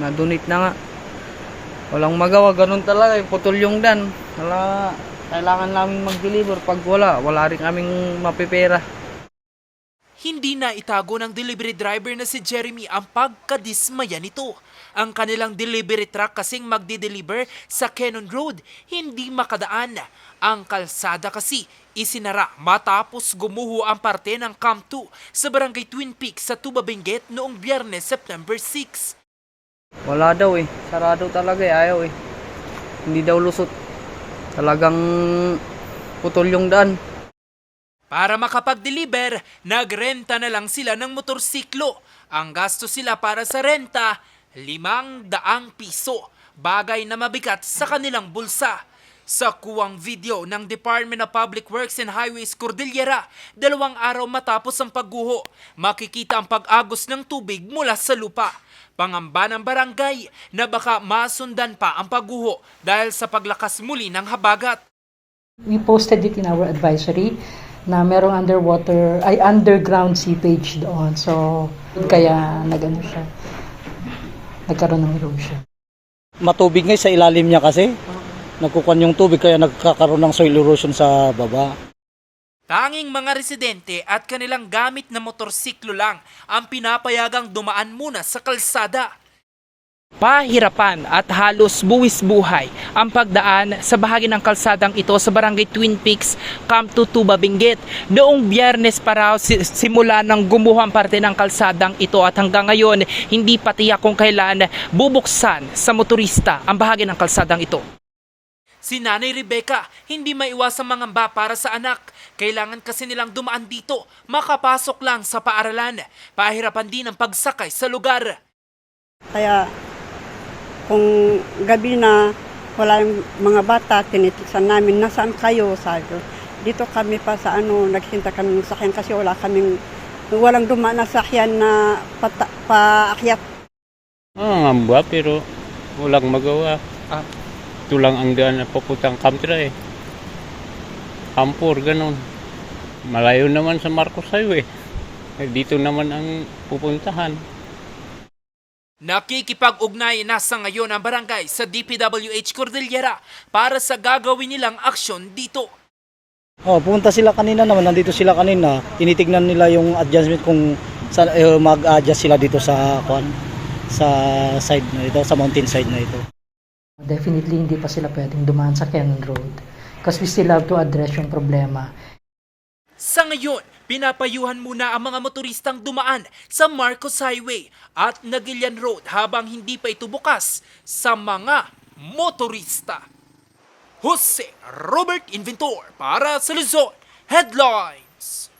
Na-donate na nga. Walang magawa, ganun talaga. Putol yung dan. Wala, kailangan namin mag-deliver. Pag wala, wala rin kaming mapipera. Hindi na itago ng delivery driver na si Jeremy ang pagkadismaya nito. Ang kanilang delivery truck kasing magdi-deliver sa Cannon Road, hindi makadaan. Ang kalsada kasi isinara matapos gumuho ang parte ng Camp 2 sa barangay Twin Peaks sa Tuba Benguet noong biyernes September 6. Wala daw eh. Sarado talaga eh. Ayaw eh. Hindi daw lusot. Talagang putol yung daan. Para makapag-deliver, nagrenta na lang sila ng motorsiklo. Ang gasto sila para sa renta, limang daang piso. Bagay na mabigat sa kanilang bulsa. Sa kuwang video ng Department of Public Works and Highways Cordillera, dalawang araw matapos ang pagguho, makikita ang pag-agos ng tubig mula sa lupa. Pangamba ng barangay na baka masundan pa ang pagguho dahil sa paglakas muli ng habagat. We posted it in our advisory na merong underwater, ay underground seepage doon. So, kaya nagano siya, nagkaroon ng erosion. matubig nga sa ilalim niya kasi. Nagkukuhan yung tubig kaya nagkakaroon ng soil erosion sa baba. Tanging mga residente at kanilang gamit na motorsiklo lang ang pinapayagang dumaan muna sa kalsada. Pahirapan at halos buwis buhay ang pagdaan sa bahagi ng kalsadang ito sa barangay Twin Peaks, Camp Tutuba, Benguet. Noong biyernes pa raw si- simula ng gumuho ang parte ng kalsadang ito at hanggang ngayon hindi pa tiyak kung kailan bubuksan sa motorista ang bahagi ng kalsadang ito. Si Nanay Rebecca, hindi maiwasang mangamba para sa anak. Kailangan kasi nilang dumaan dito, makapasok lang sa paaralan. Pahirapan din ang pagsakay sa lugar. Kaya kung gabi na wala yung mga bata, tinitiksan namin, nasaan kayo? Sabi ko, dito kami pa sa ano, nagsinta kami ng sakyan kasi wala kaming, walang dumaan na sakyan na pata, paakyat. Ah, ngamba pero walang magawa. Ah. Ito lang ang daan na papuntang Kamtra eh. Ampur, ganun. Malayo naman sa Marcos Highway. Eh, dito naman ang pupuntahan. Nakikipag-ugnay na sa ngayon ang barangay sa DPWH Cordillera para sa gagawin nilang aksyon dito. Oh, pumunta sila kanina naman, nandito sila kanina. Tinitignan nila yung adjustment kung sa, eh, mag-adjust sila dito sa kwan sa side na ito, sa mountain side na ito. Definitely hindi pa sila pwedeng dumaan sa Cannon Road because we still have to address yung problema. Sa ngayon, pinapayuhan muna ang mga motoristang dumaan sa Marcos Highway at Nagilian Road habang hindi pa ito bukas sa mga motorista. Jose Robert Inventor para sa Luzon Headlines.